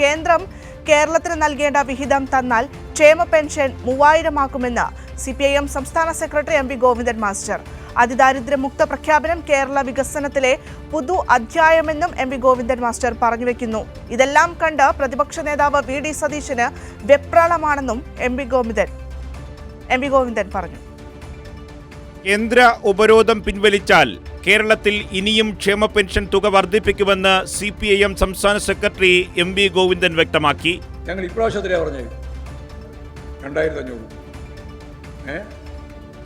കേന്ദ്രം കേരളത്തിന് നൽകേണ്ട വിഹിതം തന്നാൽ ക്ഷേമ പെൻഷൻ മൂവായിരമാക്കുമെന്ന് സി പി ഐ എം സംസ്ഥാന secretary M P Govindan master. അതിദാരിദ്ര്യമുക്ത പ്രഖ്യാപനം കേരള വികസനത്തിലെ പുതു അധ്യായമെന്നും എം പി ഗോവിന്ദൻ മാസ്റ്റർ പറഞ്ഞു വെക്കുന്നു ഇതെല്ലാം കണ്ട് പ്രതിപക്ഷ നേതാവ് വി ഡി സതീശന് വെപ്രാളമാണെന്നും M P Govindan M P Govindan പറഞ്ഞു. കേന്ദ്ര ഉപരോധം പിൻവലിച്ചാൽ കേരളത്തിൽ ഇനിയും ക്ഷേമ പെൻഷൻ തുക വർദ്ധിപ്പിക്കുമെന്ന് സി പി ഐ എം സംസ്ഥാന സെക്രട്ടറി എം വി ഗോവിന്ദൻ വ്യക്തമാക്കി. ഞങ്ങൾ ഇപ്രാവശ്യത്തിലാണ് പറഞ്ഞത് രണ്ടായിരത്തി അഞ്ഞൂറ് ഏ?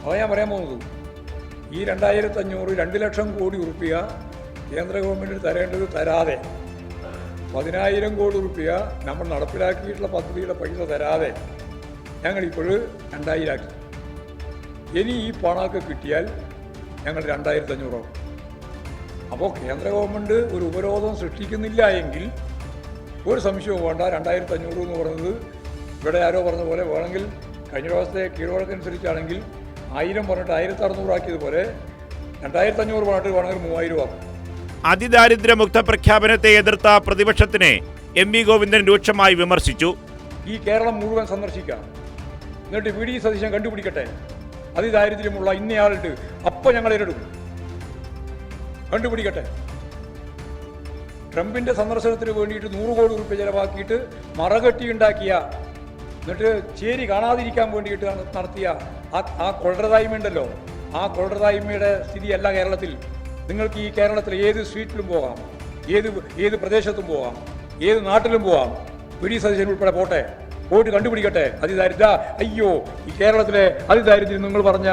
അതാ ഞാൻ പറയാൻ പോകുന്നത്. ഈ രണ്ടായിരത്തി അഞ്ഞൂറ് രണ്ട് ലക്ഷം കോടി ഉറുപ്പിക കേന്ദ്ര ഗവൺമെന്റ് തരേണ്ടത് തരാതെ പതിനായിരം കോടി ഉറുപ്പിക നമ്മൾ നടപ്പിലാക്കിയിട്ടുള്ള പദ്ധതിയുടെ പൈസ തരാതെ ഞങ്ങൾ ഇപ്പോഴ് രണ്ടായിരാക്കി ഇനി ഈ പണമൊക്കെ കിട്ടിയാൽ ഞങ്ങൾ രണ്ടായിരത്തി അഞ്ഞൂറാവും അപ്പോൾ കേന്ദ്ര ഗവൺമെന്റ് ഒരു ഉപരോധം സൃഷ്ടിക്കുന്നില്ല എങ്കിൽ ഒരു സംശയവും വേണ്ട. രണ്ടായിരത്തി അഞ്ഞൂറ് എന്ന് പറയുന്നത് ഇവിടെ ആരോ പറഞ്ഞ പോലെ വേണമെങ്കിൽ കഴിഞ്ഞ പ്രാവശ്യത്തെ കീഴ്വഴക്കനുസരിച്ചാണെങ്കിൽ ആയിരം പറഞ്ഞിട്ട് ആയിരത്തി അറുന്നൂറാക്കിയതുപോലെ രണ്ടായിരത്തി അഞ്ഞൂറ് പറഞ്ഞിട്ട് വേണമെങ്കിൽ മൂവായിരം ആക്കും അതിദാരിദ്ര്യമുക്ത പ്രഖ്യാപനത്തെ എതിർത്ത പ്രതിപക്ഷത്തിനെ എം വി ഗോവിന്ദൻ രൂക്ഷമായി വിമർശിച്ചു. ഈ കേരളം മുഴുവൻ സന്ദർശിക്കാം. എന്നിട്ട് വി ഡി സതീശൻ കണ്ടുപിടിക്കട്ടെ. അതിദാരിദ്ര്യമുള്ള ഇന്നയാളുണ്ട് അപ്പം ഞങ്ങൾ ഏറ്റെടുക്കും. കണ്ടുപിടിക്കട്ടെ. ട്രംപിന്റെ സന്ദർശനത്തിന് വേണ്ടിയിട്ട് നൂറ് കോടി റുപ്യ ചെലവാക്കിയിട്ട് മറകെട്ടി ഉണ്ടാക്കിയ എന്നിട്ട് ചേരി കാണാതിരിക്കാൻ വേണ്ടിയിട്ട് നട- നടത്തിയ ആ ആ കൊള്ളരതായ്മയുണ്ടല്ലോ. ആ കൊള്ളരതായ്മയുടെ സ്ഥിതിയല്ല കേരളത്തിൽ. നിങ്ങൾക്ക് ഈ കേരളത്തിൽ ഏത് സ്ട്രീറ്റിലും പോകാം. ഏത് ഏത് പ്രദേശത്തും പോകാം. ഏത് നാട്ടിലും പോകാം. വി ഡി ഉൾപ്പെടെ പോട്ടെ. പോയിട്ട് കണ്ടുപിടിക്കട്ടെ? അതിദാരിദ്ര അയ്യോ ഈ കേരളത്തിലെ അതിദാരിദ്ര്യം നിങ്ങൾ പറഞ്ഞ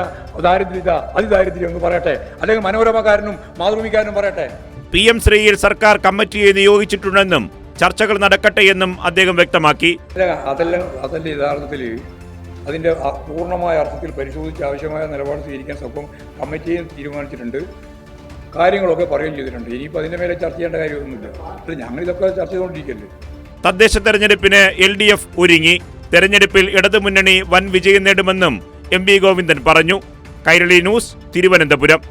ദാരിദ്ര്യത അതിദാരിദ്ര്യം എന്ന് പറയട്ടെ. അല്ലെങ്കിൽ മനോരമക്കാരനും മാതൃഭൂമിക്കാരനും പറയട്ടെ. പി എം ശ്രീയിൽ സർക്കാർ കമ്മിറ്റിയെ നിയോഗിച്ചിട്ടുണ്ടെന്നും ചർച്ചകൾ നടക്കട്ടെ എന്നും അദ്ദേഹം വ്യക്തമാക്കി. അതെല്ലാം അതല്ല യഥാർത്ഥത്തിൽ അതിന്റെ പൂർണമായ അർത്ഥത്തിൽ പരിശോധിച്ച് ആവശ്യമായ നിലപാട് സ്വീകരിക്കാൻ സ്വപ്പം കമ്മിറ്റിയും തീരുമാനിച്ചിട്ടുണ്ട്. കാര്യങ്ങളൊക്കെ പറയുകയും ചെയ്തിട്ടുണ്ട്. ഇനിയിപ്പോൾ അതിന്റെ മേലെ ചർച്ച ചെയ്യേണ്ട കാര്യമൊന്നുമില്ല. ഞങ്ങളിതൊക്കെ ചർച്ച ചെയ്തുകൊണ്ടിരിക്കല്ലേ? തദ്ദേശ തെരഞ്ഞെടുപ്പിന് എൽ ഡി എഫ് ഒരുങ്ങി. തെരഞ്ഞെടുപ്പിൽ ഇടതുമുന്നണി വൻ വിജയം നേടുമെന്നും എം വി ഗോവിന്ദൻ പറഞ്ഞു. കൈരളി ന്യൂസ് തിരുവനന്തപുരം.